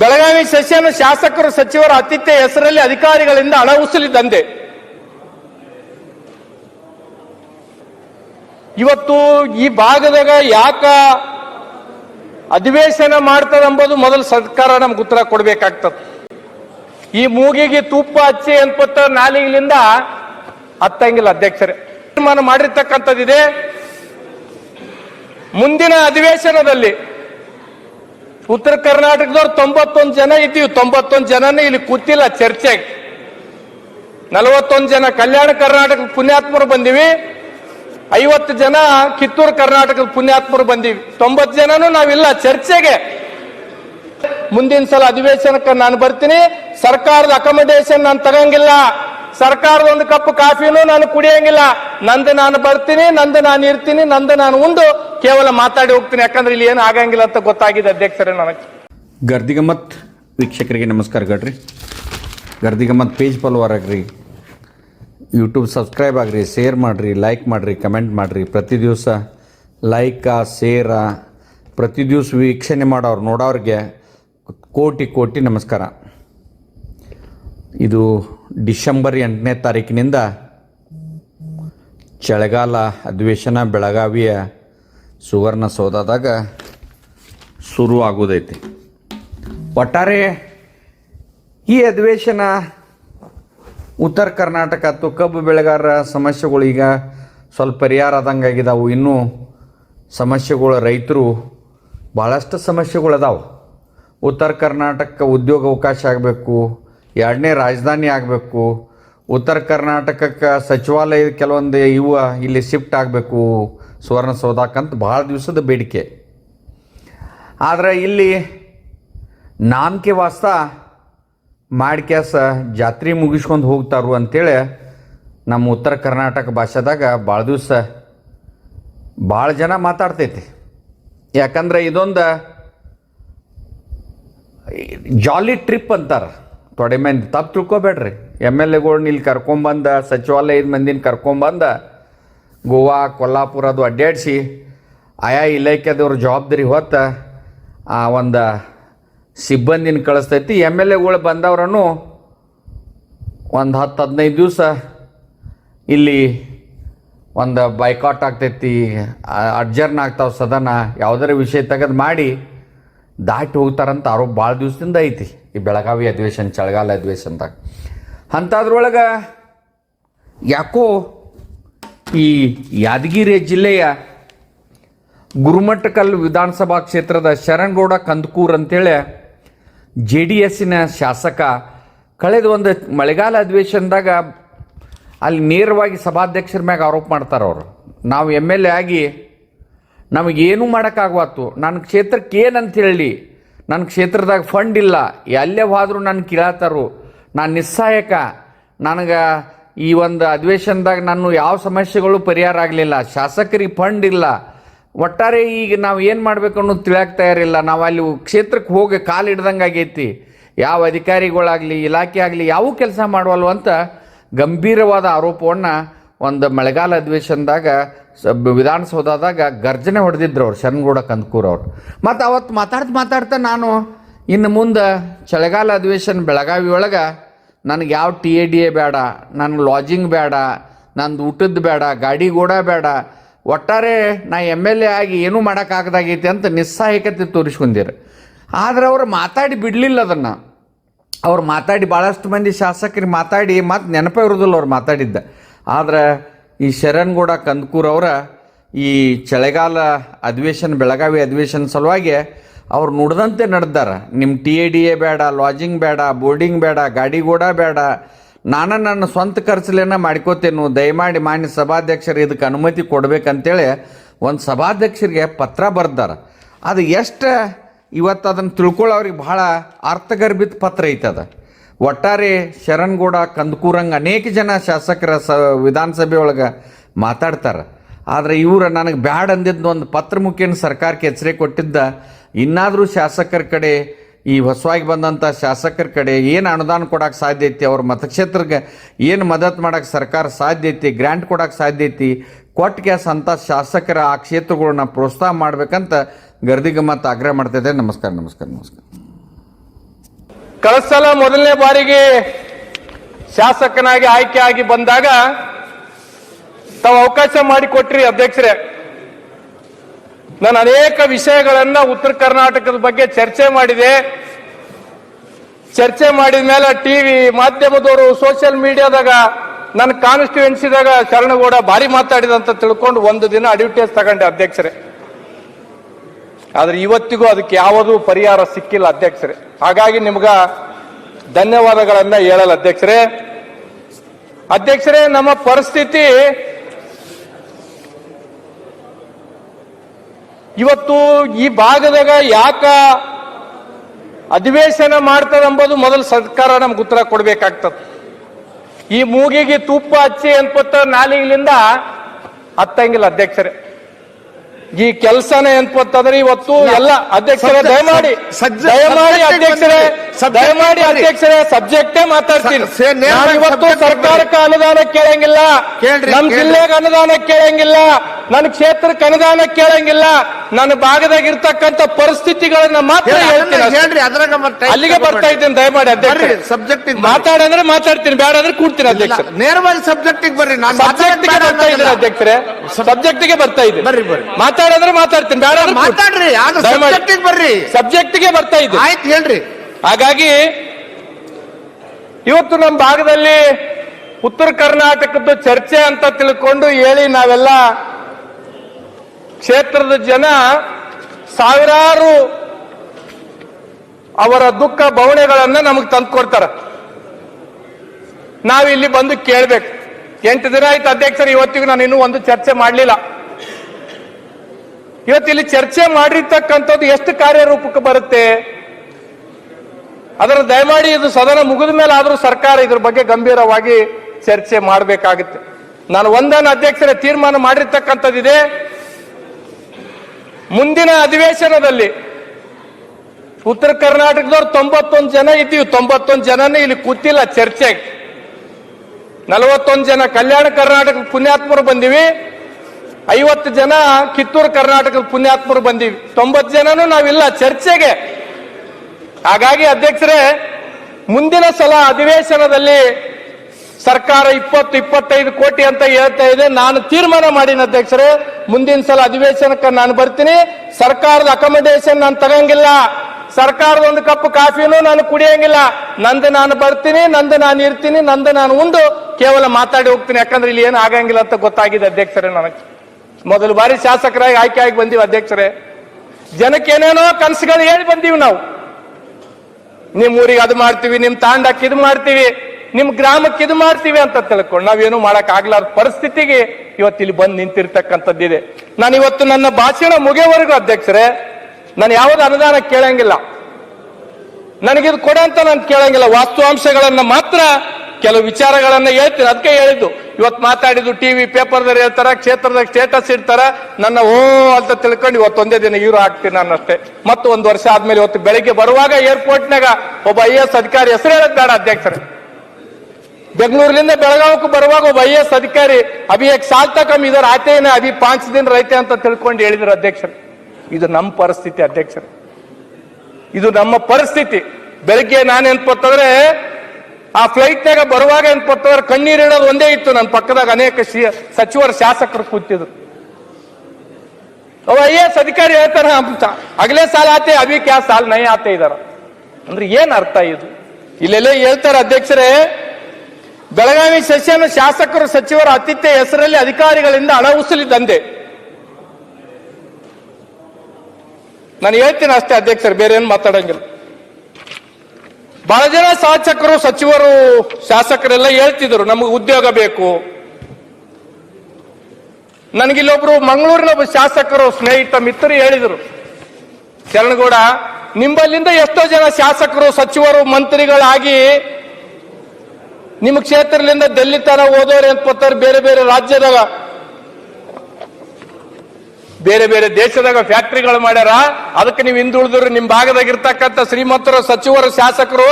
Belagavi session ಶಾಸಕರು ಸಚಿವರ ಆತಿಥ್ಯ ಹೆಸರಲ್ಲಿ ಅಧಿಕಾರಿಗಳಿಂದ ಹಣ ತಂದೆ ಇವತ್ತು ಈ ಭಾಗದಾಗ ಯಾಕ ಅಧಿವೇಶನ ಮಾಡ್ತದೆ ಅಂಬೋದು ಮೊದಲು ಸರ್ಕಾರ ನಮ್ಗೆ ಉತ್ತರ ಕೊಡ್ಬೇಕಾಗ್ತದ. ಈ ಮೂಗಿಗೆ ತುಪ್ಪ ಹಚ್ಚಿ ಅನ್ಪತ್ತ ನಾಲಿಗಿಲಿಂದ ಹತ್ತಂಗಿಲ್ಲ ಅಧ್ಯಕ್ಷರೇ. ತೀರ್ಮಾನ ಮಾಡಿರ್ತಕ್ಕಂಥದ್ದಿದೆ. ಮುಂದಿನ ಅಧಿವೇಶನದಲ್ಲಿ ಉತ್ತರ ಕರ್ನಾಟಕದವ್ರು ತೊಂಬತ್ತೊಂದು ಜನ ಇದ್ದೀವಿ. ತೊಂಬತ್ತೊಂದು ಜನನೇ ಇಲ್ಲಿ ಕೂತಿಲ್ಲ ಚರ್ಚೆಗೆ. ನಲವತ್ತೊಂದು ಜನ ಕಲ್ಯಾಣ ಕರ್ನಾಟಕದ ಪುಣ್ಯಾತ್ಮರು ಬಂದಿವಿ. ಐವತ್ತು ಜನ ಕಿತ್ತೂರು ಕರ್ನಾಟಕದ ಪುಣ್ಯಾತ್ಮರು ಬಂದಿವಿ. ತೊಂಬತ್ತು ಜನನು ನಾವಿಲ್ಲ, ಚರ್ಚೆಗೆ. ಮುಂದಿನ ಸಲ ಅಧಿವೇಶನಕ್ಕೆ ನಾನು ಬರ್ತೀನಿ. ಸರ್ಕಾರದ ಅಕಮಡೇಷನ್ ನಾನು ತಗಂಗಿಲ್ಲ. ಸರ್ಕಾರದ ಒಂದು ಕಪ್ ಕಾಫಿನೂ ನಾನು ಕುಡಿಯಂಗಿಲ್ಲ. ನಂದು ನಾನು ಬರ್ತೀನಿ, ನಂದು ನಾನು ಇರ್ತೀನಿ, ನಂದು ನಾನು ಉಂಡು. ಕೇವಲ ಮಾತಾಡಿ ಹೋಗ್ತೀನಿ, ಯಾಕಂದ್ರೆ ಇಲ್ಲಿ ಏನು ಆಗಂಗಿಲ್ಲ ಅಂತ ಗೊತ್ತಾಗಿದೆ ಅಧ್ಯಕ್ಷರೇ ನನಗೆ. ಗರ್ದಿಗಮ್ಮತ್ ವೀಕ್ಷಕರಿಗೆ ನಮಸ್ಕಾರ ಗಡ್ರಿ ಗರ್ದಿಗಮ್ಮತ್ ಪೇಜ್ ಫಾಲೋವರ್ ಆಗ್ರಿ. ಯೂಟ್ಯೂಬ್ ಸಬ್ಸ್ಕ್ರೈಬ್ ಆಗ್ರಿ ಶೇರ್ ಮಾಡಿರಿ ಲೈಕ್ ಮಾಡಿರಿ ಕಮೆಂಟ್ ಮಾಡಿರಿ. ಪ್ರತಿ ದಿವಸ ಲೈಕ ಶೇರ ಪ್ರತಿ ದಿವಸ ವೀಕ್ಷಣೆ ಮಾಡೋರು ನೋಡೋರಿಗೆ ಕೋಟಿ ಕೋಟಿ ನಮಸ್ಕಾರ. ಇದು ಡಿಸೆಂಬರ್ ಎಂಟನೇ ತಾರೀಕಿನಿಂದ ಚಳಿಗಾಲ, ಅಧಿವೇಶನ, ಬೆಳಗಾವಿಯ ಸುವರ್ಣಸೌಧದಾಗ ಶುರು ಆಗೋದೈತಿ ಒಟ್ಟಾರೆ ಈ ಅಧಿವೇಶನ ಉತ್ತರ ಕರ್ನಾಟಕ ಅಥವಾ ಕಬ್ಬು ಬೆಳೆಗಾರರ ಸಮಸ್ಯೆಗಳು ಈಗ ಸ್ವಲ್ಪ ಪರಿಹಾರ ಆದಂಗೆ ಆಗಿದಾವು. ಇನ್ನೂ ಸಮಸ್ಯೆಗಳು ರೈತರು ಭಾಳಷ್ಟು ಸಮಸ್ಯೆಗಳು ಅದಾವೆ. ಉತ್ತರ ಕರ್ನಾಟಕ ಉದ್ಯೋಗ ಅವಕಾಶ ಆಗಬೇಕು, ಎರಡನೇ ರಾಜಧಾನಿ ಆಗಬೇಕು ಉತ್ತರ ಕರ್ನಾಟಕಕ್ಕೆ ಸಚಿವಾಲಯ ಕೆಲವೊಂದು ಇವು ಇಲ್ಲಿ ಶಿಫ್ಟ್ ಆಗಬೇಕು ಸುವರ್ಣಸೌಧಕ್ಕಂತ ಭಾಳ ದಿವಸದ ಬೇಡಿಕೆ. ಆದರೆ ಇಲ್ಲಿ ನಾಮಕೆ ವಾಸ್ತ ಮಾಡ್ಕ್ಯಾಸ ಜಾತ್ರೆ ಮುಗಿಸ್ಕೊಂಡು ಹೋಗ್ತಾರು ಅಂತೇಳಿ ನಮ್ಮ ಉತ್ತರ ಕರ್ನಾಟಕ ಭಾಷೆದಾಗ ಭಾಳ ದಿವಸ ಭಾಳ ಜನ ಮಾತಾಡ್ತೈತಿ. ಯಾಕಂದ್ರೆ ಇದೊಂದು ಜಾಲಿ ಟ್ರಿಪ್ ಅಂತಾರೆ. ತೊಡೆ ಮಂದಿ ತಪ್ಪು ತಿಳ್ಕೊಬೇಡ್ರಿ. ಎಂ ಎಲ್ ಎಗಳ್ನ ಇಲ್ಲಿ ಕರ್ಕೊಂಬಂದ, ಸಚಿವಾಲಯದ ಮಂದಿನ ಕರ್ಕೊಂಬಂದ, ಗೋವಾ, ಕೊಲ್ಲಾಪುರ ಅದು ಅಡ್ಡಾಡಿಸಿ ಆಯಾ ಇಲಾಖೆದವ್ರ ಜವಾಬ್ದಾರಿ ಹೊತ್ತ ಆ ಒಂದು ಸಿಬ್ಬಂದಿನ ಕಳಿಸ್ತೈತಿ. ಎಂ ಎಲ್ ಎಗಳು ಬಂದವರನ್ನು ಒಂದು ಹತ್ತು ಹದಿನೈದು ದಿವಸ ಇಲ್ಲಿ ಒಂದು ಬೈಕಾಟ್ ಆಗ್ತೈತಿ ಅಡ್ಜರ್ನ್ ಆಗ್ತಾವೆ ಸದನ, ಯಾವುದರ ವಿಷಯ ತೆಗೆದು ಮಾಡಿ ದಾಟಿ ಹೋಗ್ತಾರಂತ ಆರೋಪ ಭಾಳ ದಿವಸದಿಂದ ಐತಿ ಈ ಬೆಳಗಾವಿ ಅಧಿವೇಶನ, ಚಳಿಗಾಲ ಅಧಿವೇಶನದಾಗ. ಅಂಥದ್ರೊಳಗೆ ಯಾಕೋ ಈ ಯಾದಗಿರಿ ಜಿಲ್ಲೆಯ ಗುರುಮಟ್ಟಕಲ್ ವಿಧಾನಸಭಾ ಕ್ಷೇತ್ರದ ಶರಣಗೌಡ ಕಂದಕೂರ್ ಅಂತೇಳಿ ಜೆ ಡಿ ಎಸ್ಸಿನ ಶಾಸಕ, ಕಳೆದ ಒಂದು ಮಳೆಗಾಲ ಅಧಿವೇಶನದಾಗ ಅಲ್ಲಿ ನೇರವಾಗಿ ಸಭಾಧ್ಯಕ್ಷರ ಮ್ಯಾಗ ಆರೋಪ ಮಾಡ್ತಾರೆ ಅವರು. ನಾವು ಎಂ ಎಲ್ ಎ ಆಗಿ ನಮಗೇನು ಮಾಡೋಕ್ಕಾಗ್ವಾತು. ನನ್ನ ಕ್ಷೇತ್ರಕ್ಕೆ ಏನಂತ ಹೇಳಿ ನನ್ನ ಕ್ಷೇತ್ರದಾಗ ಫಂಡ್ ಇಲ್ಲ. ಎಲ್ಲೇ ಹೋದರೂ ನನ್ನ ಕೇಳತ್ತಾರು ನಾನು ನಿಸ್ಸಹಾಯಕ ನನಗೆ ಈ ಒಂದು ಅಧಿವೇಶನದಾಗ ನಾನು ಯಾವ ಸಮಸ್ಯೆಗಳು ಪರಿಹಾರ ಆಗಲಿಲ್ಲ. ಶಾಸಕರಿಗೆ ಫಂಡ್ ಇಲ್ಲ. ಒಟ್ಟಾರೆ ಈಗ ನಾವು ಏನು ಮಾಡಬೇಕು ಅನ್ನೋದು ತಿಳಿಯಕ್ಕೆ ತಯಾರಿಲ್ಲ. ನಾವು ಅಲ್ಲಿ ಕ್ಷೇತ್ರಕ್ಕೆ ಹೋಗಿ ಕಾಲು ಹಿಡ್ದಂಗೆ ಆಗೈತಿ. ಯಾವ ಅಧಿಕಾರಿಗಳಾಗಲಿ, ಇಲಾಖೆ ಆಗಲಿ, ಯಾವ ಕೆಲಸ ಮಾಡುವಲ್ವ ಅಂತ ಗಂಭೀರವಾದ ಆರೋಪವನ್ನು ಒಂದು ಮಳೆಗಾಲ ಅಧಿವೇಶನದಾಗ ವಿಧಾನಸೌಧದಾಗ ಗರ್ಜನೆ ಹೊಡೆದಿದ್ರು ಅವ್ರು. ಶರಣಗೌಡ ಕಂದಕೂರ್ ಅವ್ರು. ಮತ್ತು ಅವತ್ತು ಮಾತಾಡ್ತಾ ಮಾತಾಡ್ತಾ ನಾನು ಇನ್ನು ಮುಂದೆ ಚಳಿಗಾಲ ಅಧಿವೇಶನ ಬೆಳಗಾವಿ ಒಳಗೆ ನನಗೆ ಯಾವ ಟಿ ಎ ಡಿ ಎ ಬೇಡ ನನಗೆ ಲಾಜಿಂಗ್ ಬೇಡ, ನಂದು ಊಟದ್ದು ಬೇಡ, ಗಾಡಿ ಗೋಡ ಬೇಡ. ಒಟ್ಟಾರೆ ನಾ ಎಂ ಎಲ್ ಎ ಆಗಿ ಏನೂ ಮಾಡೋಕ್ಕಾಗದಾಗೈತಿ ಅಂತ ನಿಸ್ಸಹಾಯಕತೆ ತೋರಿಸ್ಕೊಂಡಿರು ಆದರೆ ಅವ್ರು ಮಾತಾಡಿ ಬಿಡಲಿಲ್ಲ ಅದನ್ನು. ಅವ್ರು ಮಾತಾಡಿ ಭಾಳಷ್ಟು ಮಂದಿ ಶಾಸಕರಿಗೆ ಮಾತಾಡಿ ಮತ್ತು ನೆನಪೇ ಇರೋದಿಲ್ಲ ಅವ್ರು ಮಾತಾಡಿದ್ದ. ಆದರೆ ಈ ಶರಣ್ಗೌಡ ಅವರ ಈ ಚಳಿಗಾಲ ಅಧಿವೇಶನ, ಬೆಳಗಾವಿ ಅಧಿವೇಶನ ಸಲುವಾಗಿ ಅವ್ರು ನುಡ್ದಂತೆ ನಡೆದಾರ. ನಿಮ್ಮ ಟಿ ಎ ಡಿ ಎ ಬೇಡ ಲಾಜಿಂಗ್ ಬೇಡ ಬೋರ್ಡಿಂಗ್ ಬೇಡ ಗಾಡಿ ಗೋಡ ಬೇಡ. ನಾನು ನನ್ನ ಸ್ವಂತ ಖರ್ಚಲೇನ ಮಾಡ್ಕೋತೇನು. ದಯಮಾಡಿ ಮಾನ್ಯ ಸಭಾಧ್ಯಕ್ಷರು ಇದಕ್ಕೆ ಅನುಮತಿ ಕೊಡಬೇಕಂತೇಳಿ ಒಂದು ಸಭಾಧ್ಯಕ್ಷರಿಗೆ ಪತ್ರ ಬರ್ದಾರ. ಅದು ಎಷ್ಟು? ಇವತ್ತು ಅದನ್ನು ತಿಳ್ಕೊಳ್ಳೋರಿಗೆ ಭಾಳ ಅರ್ಥಗರ್ಭಿತ ಪತ್ರ ಐತದ ಒಟ್ಟಾರೆ ಶರಣ್ಗೌಡ, ಕಂದಕೂರಂಗೆ ಅನೇಕ ಜನ ಶಾಸಕರ ಸ ವಿಧಾನಸಭೆ ಒಳಗೆ ಮಾತಾಡ್ತಾರೆ. ಆದರೆ ಇವರು ನನಗೆ ಬ್ಯಾಡ್ ಅಂದಿದ್ದು ಒಂದು ಪತ್ರ ಮುಖೇನ ಸರ್ಕಾರಕ್ಕೆ ಎಚ್ಚರಿಕೆ ಕೊಟ್ಟಿದ್ದ. ಇನ್ನಾದರೂ ಶಾಸಕರ ಕಡೆ, ಈ ಹೊಸವಾಗಿ ಬಂದಂಥ ಶಾಸಕರ ಕಡೆ ಏನು ಅನುದಾನ ಕೊಡೋಕೆ ಸಾಧ್ಯ ಐತಿ? ಅವ್ರ ಮತಕ್ಷೇತ್ರಕ್ಕೆ ಏನು ಮದತ್ ಮಾಡೋಕೆ ಸರ್ಕಾರ ಸಾಧ್ಯ ಐತಿ? ಗ್ರ್ಯಾಂಟ್ ಕೊಡೋಕೆ ಸಾಧ್ಯ ಐತಿ? ಕೊಟ್ಟು ಗ್ಯಾಸ್ ಅಂಥ ಶಾಸಕರ ಆ ಕ್ಷೇತ್ರಗಳನ್ನ ಪ್ರೋತ್ಸಾಹ ಮಾಡಬೇಕಂತ ಗರ್ದಿಗೆ ಮತ್ತು ಆಗ್ರಹ ಮಾಡ್ತಿದ್ದೆ ನಮಸ್ಕಾರ ನಮಸ್ಕಾರ ನಮಸ್ಕಾರ. ಕಳಸಲ ಸಲ ಮೊದಲನೇ ಬಾರಿಗೆ ಶಾಸಕನಾಗಿ ಆಯ್ಕೆ ಆಗಿ ಬಂದಾಗ ತಾವು ಅವಕಾಶ ಮಾಡಿಕೊಟ್ರಿ ಅಧ್ಯಕ್ಷರೇ. ನಾನು ಅನೇಕ ವಿಷಯಗಳನ್ನ ಉತ್ತರ ಕರ್ನಾಟಕದ ಬಗ್ಗೆ ಚರ್ಚೆ ಮಾಡಿದೆ. ಚರ್ಚೆ ಮಾಡಿದ ಮೇಲೆ ಟಿವಿ ಮಾಧ್ಯಮದವರು ಸೋಷಿಯಲ್ ಮೀಡಿಯಾದಾಗ ನನ್ನ ಕಾನ್ಸ್ಟಿಟ್ಯೂನ್ಸಿದಾಗ ಶರಣಗೌಡ ಭಾರಿ ಮಾತಾಡಿದಂತ ತಿಳ್ಕೊಂಡು ಒಂದು ದಿನ ಅಡ್ವರ್ಟೈಸ್ ತಗೊಂಡೆ ಅಧ್ಯಕ್ಷರೇ. ಆದ್ರೆ ಇವತ್ತಿಗೂ ಅದಕ್ಕೆ ಯಾವುದೂ ಪರಿಹಾರ ಸಿಕ್ಕಿಲ್ಲ ಅಧ್ಯಕ್ಷರೇ. ಹಾಗಾಗಿ ನಿಮ್ಗ ಧನ್ಯವಾದಗಳನ್ನ ಹೇಳಲ್ಲ ಅಧ್ಯಕ್ಷರೇ. ಅಧ್ಯಕ್ಷರೇ, ನಮ್ಮ ಪರಿಸ್ಥಿತಿ ಇವತ್ತು ಈ ಭಾಗದಾಗ ಯಾಕ ಅಧಿವೇಶನ ಮಾಡ್ತದಂಬುದು ಮೊದಲು ಸರ್ಕಾರ ನಮ್ಗೆ ಉತ್ತರ ಕೊಡ್ಬೇಕಾಗ್ತದ. ಈ ಮೂಗಿಗೆ ತುಪ್ಪ ಹಚ್ಚಿ ಅನ್ಪತ್ತ ನಾಲಿಗಿಲಿಂದ ಹತ್ತಂಗಿಲ್ಲ ಅಧ್ಯಕ್ಷರೇ. ಈ ಕೆಲಸನ ಏನ್ಪತ್ತಂದ್ರೆ ಇವತ್ತು ಎಲ್ಲ ಅಧ್ಯಕ್ಷರೇ ದಯಮಾಡಿ ದಯಮಾಡಿ ಅಧ್ಯಕ್ಷರೇ ದಯಮಾಡಿ. ಅಧ್ಯಕ್ಷರೇ ಸಬ್ಜೆಕ್ಟೇ ಮಾತಾಡ್ತೀನಿ. ಇವತ್ತು ಸರ್ಕಾರಕ್ಕೆ ಅನುದಾನ ಕೇಳಂಗಿಲ್ಲ. ಕೇಳ್ರಿ, ನಮ್. ಜಿಲ್ಲೆಗೆ ಅನುದಾನ ಕೇಳಂಗಿಲ್ಲ. ನನ್ನ ಕ್ಷೇತ್ರಕ್ಕೆ ಅನುದಾನ ಕೇಳಂಗಿಲ್ಲ. ನನ್ನ ಭಾಗದಾಗ ಇರ್ತಕ್ಕಂಥ ಪರಿಸ್ಥಿತಿಗಳನ್ನ ಮಾತ್ರ ಹೇಳ್ತೀನಿ ಅಲ್ಲಿಗೆ ಬರ್ತಾ ಇದ್ದೀನಿ ದಯಮಾಡಿ ಅಧ್ಯಕ್ಷ ಸಬ್ಜೆಕ್ಟ್ ಮಾತಾಡಂದ್ರೆ ಮಾತಾಡ್ತೀನಿ ಬೇಡ ಅಂದ್ರೆ ಕೂಡ್ತೀನಿ ಅಧ್ಯಕ್ಷ ನೇರವಾಗಿ ಸಬ್ಜೆಕ್ಟಿಗೆ ಬರ್ರಿ ನಾನು ಸಬ್ಜೆಕ್ಟ್ಗೆ ಬರ್ತಾ ಇದ್ದೀನಿ ಅಧ್ಯಕ್ಷರೇ. ಸಬ್ಜೆಕ್ಟ್ಗೆ ಬರ್ತಾ ಇದ್ದೀನಿ. ಬರ್ರಿ, ಬರ್ರಿ. ಮಾತಾಡಂದ್ರೆ ಮಾತಾಡ್ತೀನಿ ಬೇಡ. ಮಾತಾಡ್ರಿ. ಸಬ್ಜೆಕ್ಟಿಗೆ ಬರ್ರಿ. ಸಬ್ಜೆಕ್ಟ್ಗೆ ಬರ್ತಾ ಇದ್ದೀನಿ. ಆಯ್ತು ಹೇಳ್ರಿ. ಹಾಗಾಗಿ ಇವತ್ತು ನಮ್ಮ ಭಾಗದಲ್ಲಿ ಉತ್ತರ ಕರ್ನಾಟಕದ ಚರ್ಚೆ ಅಂತ ತಿಳ್ಕೊಂಡು ಹೇಳಿ ನಾವೆಲ್ಲ ಕ್ಷೇತ್ರದ ಜನ ಸಾವಿರಾರು ಅವರ ದುಃಖ ಬವಣೆಗಳನ್ನ ನಮಗೆ ತಂದ್ಕೊಡ್ತಾರ ನಾವು ಇಲ್ಲಿ ಬಂದು ಕೇಳ್ಬೇಕು. ಎಂಟು ದಿನ ಆಯ್ತು ಅಧ್ಯಕ್ಷರು, ಇವತ್ತಿಗೂ ನಾನು ಇನ್ನೂ ಒಂದು ಚರ್ಚೆ ಮಾಡಲಿಲ್ಲ. ಇವತ್ತು ಇಲ್ಲಿ ಚರ್ಚೆ ಮಾಡಿರ್ತಕ್ಕಂಥದ್ದು ಎಷ್ಟು ಕಾರ್ಯರೂಪಕ್ಕೆ ಬರುತ್ತೆ? ಅದರ ದಯಮಾಡಿ ಇದು ಸದನ ಮುಗಿದ ಮೇಲೆ ಆದರೂ ಸರ್ಕಾರ ಇದ್ರ ಬಗ್ಗೆ ಗಂಭೀರವಾಗಿ ಚರ್ಚೆ ಮಾಡಬೇಕಾಗುತ್ತೆ. ನಾನು ಒಂದನ್ನು ಅಧ್ಯಕ್ಷರ ತೀರ್ಮಾನ ಮಾಡಿರ್ತಕ್ಕಂಥದ್ದಿದೆ. ಮುಂದಿನ ಅಧಿವೇಶನದಲ್ಲಿ ಉತ್ತರ ಕರ್ನಾಟಕದವ್ರು ತೊಂಬತ್ತೊಂದು ಜನ ಇದ್ದೀವಿ. ತೊಂಬತ್ತೊಂದು ಜನನೇ ಇಲ್ಲಿ ಕೂತಿಲ್ಲ ಚರ್ಚೆಗೆ ನಲವತ್ತೊಂದು ಜನ ಕಲ್ಯಾಣ ಕರ್ನಾಟಕ ಪುಣ್ಯಾತ್ಮರು ಬಂದಿವಿ. ಐವತ್ತು ಜನ ಕಿತ್ತೂರು ಕರ್ನಾಟಕದ ಪುಣ್ಯಾತ್ಮರು ಬಂದಿವಿ. ತೊಂಬತ್ತು ಜನನೂ ನಾವಿಲ್ಲ. ಚರ್ಚೆಗೆ ಹಾಗಾಗಿ ಅಧ್ಯಕ್ಷರೇ, ಮುಂದಿನ ಸಲ ಅಧಿವೇಶನದಲ್ಲಿ ಸರ್ಕಾರ ಇಪ್ಪತ್ತು ಇಪ್ಪತ್ತೈದು ಕೋಟಿ ಅಂತ ಹೇಳ್ತಾ ಇದೆ. ನಾನು ತೀರ್ಮಾನ ಮಾಡಿನ ಅಧ್ಯಕ್ಷರೇ, ಮುಂದಿನ ಸಲ ಅಧಿವೇಶನಕ್ಕೆ ನಾನು ಬರ್ತೀನಿ. ಸರ್ಕಾರದ ಅಕಾಮಡೇಷನ್ ನಾನು ತಗಂಗಿಲ್ಲ. ಸರ್ಕಾರದ ಒಂದು ಕಪ್ ಕಾಫಿನೂ ನಾನು ಕುಡಿಯಂಗಿಲ್ಲ. ನಂದು ನಾನು ಬರ್ತೀನಿ, ನಂದು ನಾನು ಇರ್ತೀನಿ, ನಂದು ನಾನು ಉಂಡು. ಕೇವಲ ಮಾತಾಡಿ ಹೋಗ್ತೀನಿ. ಯಾಕಂದ್ರೆ ಇಲ್ಲಿ ಏನು ಆಗಂಗಿಲ್ಲ ಅಂತ ಗೊತ್ತಾಗಿದೆ ಅಧ್ಯಕ್ಷರೇ ನನಗೆ. ಮೊದಲು ಬಾರಿ ಶಾಸಕರಾಗಿ ಆಯ್ಕೆ ಆಗಿ ಬಂದೀವಿ ಅಧ್ಯಕ್ಷರೇ. ಜನಕ್ಕೆ ಏನೇನೋ ಕನಸುಗಳು ಹೇಳಿ ಬಂದೀವಿ ನಾವು. ನಿಮ್ ಊರಿಗೆ ಅದು ಮಾಡ್ತೀವಿ, ನಿಮ್ ತಾಂಡಕ್ಕೆ ಇದು ಮಾಡ್ತೀವಿ, ನಿಮ್ ಗ್ರಾಮಕ್ಕೆ ಇದು ಮಾಡ್ತೀವಿ ಅಂತ ತಿಳ್ಕೊಂಡು ನಾವೇನು ಮಾಡಕ್ ಆಗ್ಲಾರ ಪರಿಸ್ಥಿತಿಗೆ ಇವತ್ತು ಇಲ್ಲಿ ಬಂದು ನಿಂತಿರ್ತಕ್ಕಂಥದ್ದಿದೆ. ನಾನು ಇವತ್ತು ನನ್ನ ಭಾಷಣ ಮುಗಿಯವರೆಗೂ ಅಧ್ಯಕ್ಷರೇ, ನಾನು ಯಾವ್ದು ಅನುದಾನ ಕೇಳಂಗಿಲ್ಲ. ನನಗಿದು ಕೊಡ ಅಂತ ನಾನು ಕೇಳಂಗಿಲ್ಲ. ವಾಸ್ತವಾಂಶಗಳನ್ನ ಮಾತ್ರ ಕೆಲವು ವಿಚಾರಗಳನ್ನ ಹೇಳ್ತೀನಿ. ಅದಕ್ಕೆ ಹೇಳಿದ್ದು. ಇವತ್ತು ಮಾತಾಡಿದ್ದು ಟಿವಿ ಪೇಪರ್ದಲ್ಲಿ ಹೇಳ್ತಾರ ಕ್ಷೇತ್ರದಾಗ ಸ್ಟೇಟಸ್ ಇಡ್ತಾರ. ನನ್ನ ಓ ಅಂತ ತಿಳ್ಕೊಂಡು ಇವತ್ತು ಒಂದೇ ದಿನ ಇವ್ರು ಹಾಕ್ತೀನಿ ನಾನು ಅಷ್ಟೇ ಮತ್ತು ಒಂದು ವರ್ಷ ಆದ್ಮೇಲೆ ಇವತ್ತು ಬೆಳಿಗ್ಗೆ ಬರುವಾಗ ಏರ್ಪೋರ್ಟ್ನಾಗ ಒಬ್ಬ ಐ ಎಸ್ ಅಧಿಕಾರಿ, ಹೆಸರು ಹೇಳೋದ್ ಬೇಡ ಅಧ್ಯಕ್ಷರೇ. ಬೆಂಗಳೂರಿನಿಂದ ಬೆಳಗಾವಕ್ಕೆ ಬರುವಾಗ ಒಬ್ಬ ಐ ಎಸ್ ಅಧಿಕಾರಿ ಅಭಿ ಎಕ್ ಸಾಲ್ ತಕಮ್ ಇದರ ಆತೇನೆ ಅಭಿ ಪಾಂಚ್ ದಿನ ರೈತೆ ಅಂತ ತಿಳ್ಕೊಂಡು ಹೇಳಿದ್ರು ಅಧ್ಯಕ್ಷರು. ಇದು ನಮ್ಮ ಪರಿಸ್ಥಿತಿ ಅಧ್ಯಕ್ಷರು. ಇದು ನಮ್ಮ ಪರಿಸ್ಥಿತಿ. ಬೆಳಿಗ್ಗೆ ನಾನು ಏನ್ಪತ್ತಂದ್ರೆ ಆ ಫ್ಲೈಟ್ನಾಗ ಬರುವಾಗ ಏನ್ ಕಣ್ಣೀರು ಇಡೋದು ಒಂದೇ ಇತ್ತು ನನ್ನ ಪಕ್ಕದಾಗ ಅನೇಕ ಸಚಿವರು, ಶಾಸಕರು ಕೂತಿದ್ರು. ಐ ಎಸ್ ಅಧಿಕಾರಿ ಹೇಳ್ತಾರ ಅಗಲೇ ಸಾಲ ಆತೆ ಅಭಿ ಕ್ಯಾ ಸಾಲ್ ನಯ ಆತೆ ಇದಾರ. ಅಂದ್ರೆ ಏನ್ ಅರ್ಥ ಇದು? ಇಲ್ಲೆಲ್ಲ ಹೇಳ್ತಾರೆ ಅಧ್ಯಕ್ಷರೇ, ಬೆಳಗಾವಿ ಸೆಷನ್ ಶಾಸಕರು, ಸಚಿವರ ಅತಿಥ್ಯ ಹೆಸರಲ್ಲಿ ಅಧಿಕಾರಿಗಳಿಂದ ಹಣ ಉಸುಲಿ ದಂಧೆ. ನಾನು ಹೇಳ್ತೀನಿ ಅಷ್ಟೇ ಅಧ್ಯಕ್ಷರು ಬೇರೆ ಏನು ಮಾತಾಡಂಗಿಲ್ಲ. ಬಹಳ ಜನ ಶಾಸಕರು, ಸಚಿವರು, ಶಾಸಕರೆಲ್ಲ ಹೇಳ್ತಿದ್ರು, ನಮಗೆ ಉದ್ಯೋಗ ಬೇಕು. ನನಗಿಲ್ಲೊಬ್ರು ಮಂಗಳೂರಿನ ಒಬ್ಬ ಶಾಸಕರು, ಸ್ನೇಹಿತ, ಮಿತ್ರರು ಹೇಳಿದರು. ಶರಣಗೌಡ ನಿಂಬಲ್ಲಿಂದ ಎಷ್ಟೋ ಜನ ಶಾಸಕರು, ಸಚಿವರು, ಮಂತ್ರಿಗಳಾಗಿ ನಿಮ್ಮ ಕ್ಷೇತ್ರದಿಂದ ಡೆಲ್ಲಿ ತರ ಓದೋರು ಅಂತ ಬೇರೆ ಬೇರೆ ರಾಜ್ಯದಾಗ ಬೇರೆ ಬೇರೆ ದೇಶದಾಗ ಫ್ಯಾಕ್ಟ್ರಿಗಳು ಮಾಡ್ಯಾರ, ಅದಕ್ಕೆ ನೀವು ಹಿಂದುಳಿದ್ರು ನಿಮ್ ಭಾಗದಾಗ ಇರ್ತಕ್ಕಂಥ ಶ್ರೀಮಂತರ, ಸಚಿವರು, ಶಾಸಕರು,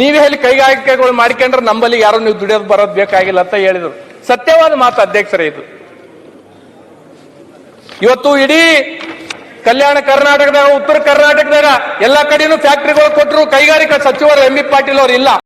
ನೀವೇ ಹೇಳಿ ಕೈಗಾರಿಕೆಗಳು ಮಾಡ್ಕೊಂಡ್ರೆ ನಂಬಲ್ಲಿ ಯಾರು ನೀವು ದುಡಿಯೋದು ಬರೋದು ಬೇಕಾಗಿಲ್ಲ ಅಂತ ಹೇಳಿದ್ರು. ಸತ್ಯವಾದ ಮಾತು ಅಧ್ಯಕ್ಷರೇ ಇದು. ಇವತ್ತು ಇಡೀ ಕಲ್ಯಾಣ ಕರ್ನಾಟಕದಾಗ, ಉತ್ತರ ಕರ್ನಾಟಕದಾಗ, ಎಲ್ಲಾ ಕಡೆನೂ ಫ್ಯಾಕ್ಟ್ರಿಗಳು ಕೊಟ್ಟರು ಕೈಗಾರಿಕಾ ಸಚಿವರು ಎಂ ಬಿ ಪಾಟೀಲ್ ಅವರು ಇಲ್ಲ.